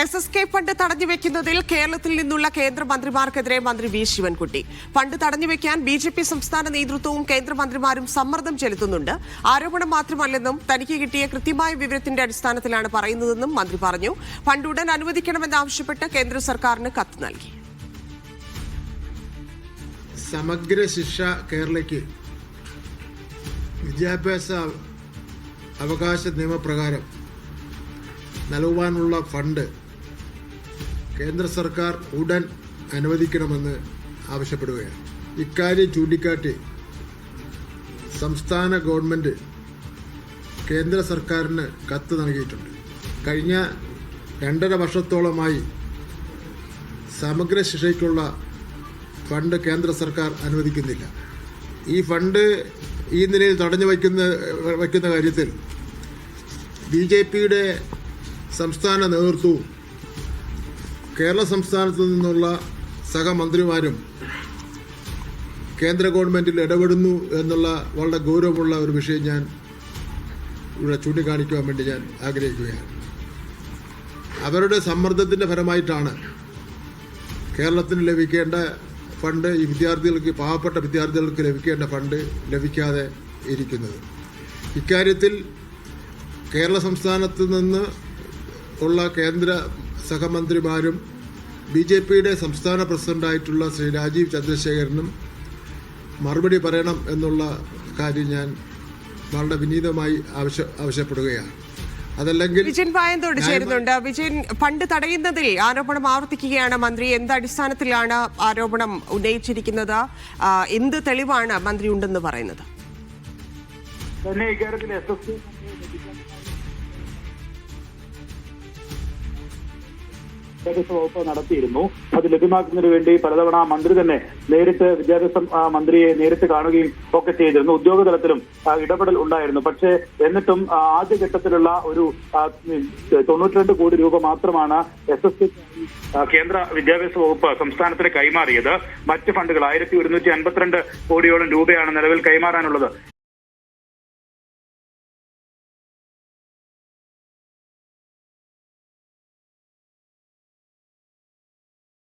S S K fund തടഞ്ഞു വെക്കുന്നതിൽ കേരളത്തിൽ നിന്നുള്ള കേന്ദ്രമന്ത്രിമാർക്കെതിരെ മന്ത്രി വി ശിവൻകുട്ടി. ഫണ്ട് തടഞ്ഞു വെക്കാൻ ബി ജെ പി സംസ്ഥാന നേതൃത്വവും കേന്ദ്രമന്ത്രിമാരും സമ്മർദ്ദം ചെലുത്തുന്നുണ്ട്. ആരോപണം മാത്രമല്ലെന്നും തനിക്ക് കിട്ടിയ കൃത്യമായ വിവരത്തിന്റെ അടിസ്ഥാനത്തിലാണ് പറയുന്നതെന്നും മന്ത്രി പറഞ്ഞു. ഫണ്ട് ഉടൻ അനുവദിക്കണമെന്നാവശ്യപ്പെട്ട് കേന്ദ്ര സർക്കാരിന് കത്ത് നൽകി. സമഗ്ര ശിക്ഷ കേരളയ്ക്ക് വിദ്യാഭ്യാസ അവകാശ നിയമപ്രകാരം നൽകുവാനുള്ള ഫണ്ട് കേന്ദ്ര സർക്കാർ ഉടൻ അനുവദിക്കണമെന്ന് ആവശ്യപ്പെടുകയാണ്. ഇക്കാര്യം ചൂണ്ടിക്കാട്ടി സംസ്ഥാന ഗവൺമെന്റ് കേന്ദ്ര സർക്കാരിന് കത്ത് നൽകിയിട്ടുണ്ട്. കഴിഞ്ഞ രണ്ടര വർഷത്തോളമായി സമഗ്ര ശിക്ഷയ്ക്കുള്ള ഫണ്ട് കേന്ദ്ര സർക്കാർ അനുവദിക്കുന്നില്ല. ഈ ഫണ്ട് ഈ നിലയിൽ തടഞ്ഞു വയ്ക്കുന്ന വയ്ക്കുന്ന കാര്യത്തിൽ ബി ജെ പിയുടെ സംസ്ഥാന നേതൃത്വവും കേരള സംസ്ഥാനത്തു നിന്നുള്ള സഹമന്ത്രിമാരും കേന്ദ്ര ഗവൺമെന്റിൽ ഇടപെടുന്നു എന്നുള്ള വളരെ ഗൗരവമുള്ള ഒരു വിഷയം ഞാൻ ഇവിടെ ചൂണ്ടിക്കാണിക്കുവാൻ വേണ്ടി ഞാൻ ആഗ്രഹിക്കുകയാണ്. അവരുടെ സമ്മർദ്ദത്തിന്റെ ഫലമായിട്ടാണ് കേരളത്തിന് ലഭിക്കേണ്ട ഫണ്ട് ഈ വിദ്യാർത്ഥികൾക്ക് പാവപ്പെട്ട വിദ്യാർത്ഥികൾക്ക് ലഭിക്കേണ്ട ഫണ്ട് ലഭിക്കാതെ ഇരിക്കുന്നത്. ഇക്കാര്യത്തിൽ കേരള സംസ്ഥാനത്ത് നിന്ന് ഉള്ള കേന്ദ്ര സഹമന്ത്രിമാരും ബി ജെ പിയുടെ സംസ്ഥാന പ്രസിഡന്റായിട്ടുള്ള ശ്രീ രാജീവ് ചന്ദ്രശേഖരനും മറുപടി പറയണം എന്നുള്ള കാര്യം ഞാൻ വളരെ വിനീതമായി ആവശ്യ ആവശ്യപ്പെടുകയാണ്. അതല്ലെങ്കിൽ വിജയൻ പായന്തോട് ചേരുന്നുണ്ട്. വിജയൻ ഫണ്ട് തടയുന്നതിൽ ആരോപണം ആവർത്തിക്കുകയാണ് മന്ത്രി. എന്ത് അടിസ്ഥാനത്തിലാണ് ആരോപണം ഉന്നയിച്ചിരിക്കുന്നത്? എന്ത് തെളിവാണ് മന്ത്രി ഉണ്ടെന്ന് പറയുന്നത്? തന്നെ ഇക്കാര്യത്തിൽ എസ് എസ് വിദ്യാഭ്യാസ വകുപ്പ് നടത്തിയിരുന്നു. അത് ലഭ്യമാക്കുന്നതിന് വേണ്ടി പലതവണ മന്ത്രി തന്നെ നേരിട്ട് വിദ്യാഭ്യാസ മന്ത്രിയെ നേരിട്ട് കാണുകയും ഒക്കെ ചെയ്തിരുന്നു. ഉദ്യോഗതലത്തിലും ഇടപെടൽ ഉണ്ടായിരുന്നു. പക്ഷേ എന്നിട്ടും ആദ്യഘട്ടത്തിലുള്ള ഒരു തൊണ്ണൂറ്റിരണ്ട് കോടി രൂപ മാത്രമാണ് എസ് എസ് കേന്ദ്ര വിദ്യാഭ്യാസ വകുപ്പ് സംസ്ഥാനത്തിന് കൈമാറിയത്. മറ്റ് ഫണ്ടുകൾ ആയിരത്തി ഒരുന്നൂറ്റി അൻപത്തിരണ്ട് കോടിയോളം രൂപയാണ് നിലവിൽ കൈമാറാനുള്ളത്.